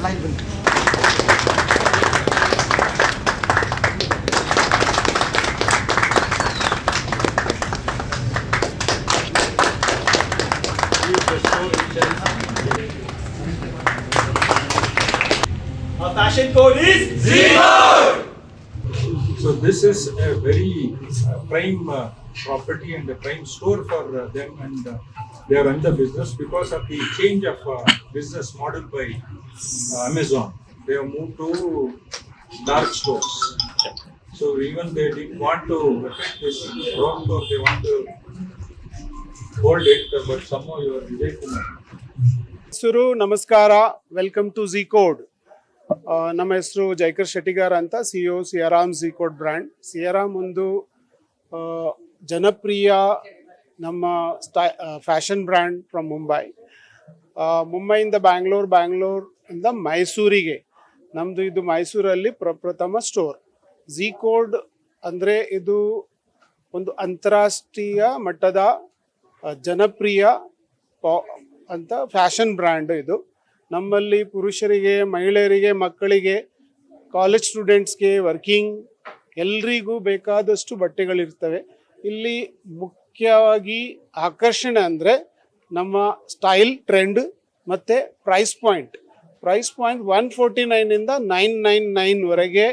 enlightenment. Our fashion code is zero. So this is a very uh, prime uh, property and a prime store for uh, them and uh, they run the business because of the change of uh, business model by uh, Amazon. They have moved to dark stores. So even they didn't want to affect this wrong or they want to hold it, but somehow you are Vijay Kumar. ಹೆಸರು ನಮಸ್ಕಾರ welcome to Zee code ನಮ್ಮ ಹೆಸರು ಜೈಕರ್ ಶೆಟ್ಟಿಗಾರ್ ಅಂತ C O Siyaram Zee code brand Siyaram ಒಂದು ಜನಪ್ರಿಯ ನಮ್ಮ fashion brand from Mumbai ಮುಂಬೈಯಿಂದ ಬ್ಯಾಂಗ್ಳೂರ್ ಬ್ಯಾಂಗ್ಳೂರ್ ಇಂದ ಮೈಸೂರಿಗೆ ನಮ್ಮದು ಇದು ಮೈಸೂರಲ್ಲಿ ಪ್ರಪ್ರಥಮ ಸ್ಟೋರ್ ಝಿ ಕೋಡ್ ಅಂದರೆ ಇದು ಒಂದು ಅಂತಾರಾಷ್ಟ್ರೀಯ ಮಟ್ಟದ ಜನಪ್ರಿಯ ಅಂತ ಫ್ಯಾಷನ್ ಬ್ರ್ಯಾಂಡ್ ಇದು. ನಮ್ಮಲ್ಲಿ ಪುರುಷರಿಗೆ, ಮಹಿಳೆಯರಿಗೆ, ಮಕ್ಕಳಿಗೆ ಕಾಲೇಜ್ ಸ್ಟೂಡೆಂಟ್ಸ್ಗೆ ವರ್ಕಿಂಗ್ ಎಲ್ರಿಗೂ ಬೇಕಾದಷ್ಟು ಬಟ್ಟೆಗಳಿರ್ತವೆ. ಇಲ್ಲಿ ಮುಖ್ಯವಾಗಿ ಆಕರ್ಷಣೆ ಅಂದರೆ ನಮ್ಮ ಸ್ಟೈಲ್ ಟ್ರೆಂಡ್ ಮತ್ತು price point price point one forty ನೈನಿಂದ nine nine ನೈನ್ವರೆಗೆ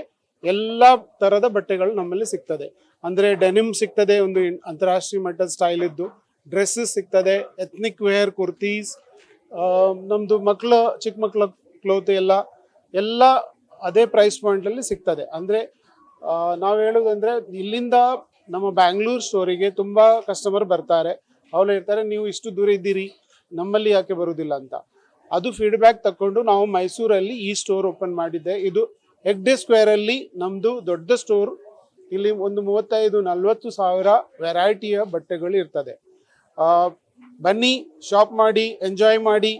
ಎಲ್ಲ ಥರದ ಬಟ್ಟೆಗಳು ನಮ್ಮಲ್ಲಿ ಸಿಗ್ತದೆ. ಅಂದರೆ ಡೆನಿಮ್ ಸಿಗ್ತದೆ, ಒಂದು ಅಂತಾರಾಷ್ಟ್ರೀಯ ಮಟ್ಟದ ಸ್ಟೈಲ್ ಇದ್ದು. ಡ್ರೆಸ್ಸಸ್ ಸಿಗ್ತದೆ ಎತ್ನಿಕ್ ವೇರ್ ಕುರ್ತೀಸ್ ನಮ್ಮದು ಮಕ್ಕಳ ಚಿಕ್ಕ ಮಕ್ಕಳ ಕ್ಲೋತ್ ಎಲ್ಲ ಎಲ್ಲ ಅದೇ ಪ್ರೈಸ್ ಪಾಯಿಂಟಲ್ಲಿ ಸಿಗ್ತದೆ. ಅಂದರೆ ನಾವು ಹೇಳೋದಂದರೆ ಇಲ್ಲಿಂದ ನಮ್ಮ ಬ್ಯಾಂಗ್ಳೂರ್ ಸ್ಟೋರಿಗೆ ತುಂಬ ಕಸ್ಟಮರ್ ಬರ್ತಾರೆ. ಅವ್ರು ಹೇಳ್ತಾರೆ, ನೀವು ಇಷ್ಟು ದೂರ ಇದ್ದೀರಿ, ನಮ್ಮಲ್ಲಿ ಯಾಕೆ ಬರುವುದಿಲ್ಲ ಅಂತ. ಅದು ಫೀಡ್ಬ್ಯಾಕ್ ತಗೊಂಡು ನಾವು ಮೈಸೂರಲ್ಲಿ ಈ ಸ್ಟೋರ್ ಓಪನ್ ಮಾಡಿದ್ದೆ. ಇದು ಹೆಗ್ಡೆ ಸ್ಕ್ವೇರಲ್ಲಿ ನಮ್ಮದು ದೊಡ್ಡ ಸ್ಟೋರ್ ಇಲ್ಲಿ ಒಂದು ಮೂವತ್ತೈದು, ನಲ್ವತ್ತು ಸಾವಿರ ವೆರೈಟಿಯ ಬಟ್ಟೆಗಳು ಇರ್ತದೆ. ಬನ್ನಿ ಶಾಪ್ ಮಾಡಿ ಎಂಜಾಯ್ ಮಾಡಿ,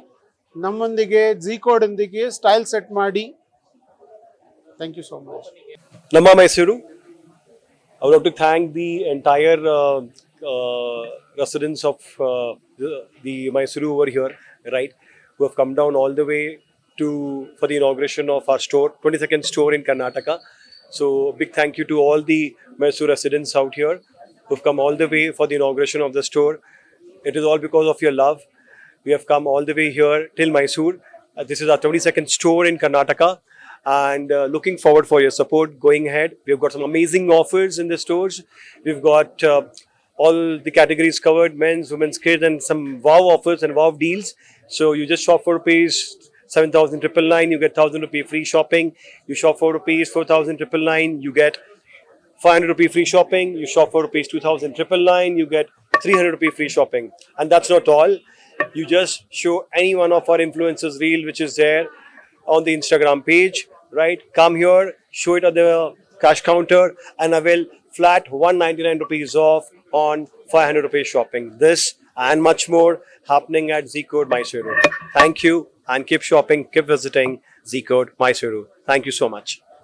ನಮ್ಮೊಂದಿಗೆ ಜಿ ಕೋಡೊಂದಿಗೆ ಸ್ಟೈಲ್ ಸೆಟ್ ಮಾಡಿ. ಥ್ಯಾಂಕ್ ಯು ಸೋ ಮಚ್ ನಮ್ಮ Mysuru. I would like to thank the entire uh, uh, residents of uh, the, the Mysuru over here, right, who have come down all the way to for the inauguration of our store, 22nd store in Karnataka. So big thank you to all the Mysuru residents out here who've come all the way for the inauguration of the store. It is all because of your love. We have come all the way here till Mysore. Uh, this is our 22nd store in Karnataka and uh, looking forward for your support going ahead. We've got some amazing offers in the stores. We've got uh, all the categories covered men's, women's, kids, and some wow offers and wow deals. So you just shop for rupees 7,000 triple nine, you get 1,000 rupee free shopping. You shop for rupees 4,000 triple nine, you get 500 rupee free shopping. You shop for rupees 2,000 triple nine, you get 300 rupee free shopping. And that's not all. You just show any one of our influencers reel which is there on the Instagram page, right? Come here, show it at the cash counter, and avail flat 199 rupees off on 500 rupees shopping. This and much more happening at Zcode Mysuru. Thank you and keep shopping, keep visiting Zcode Mysuru. Thank you so much.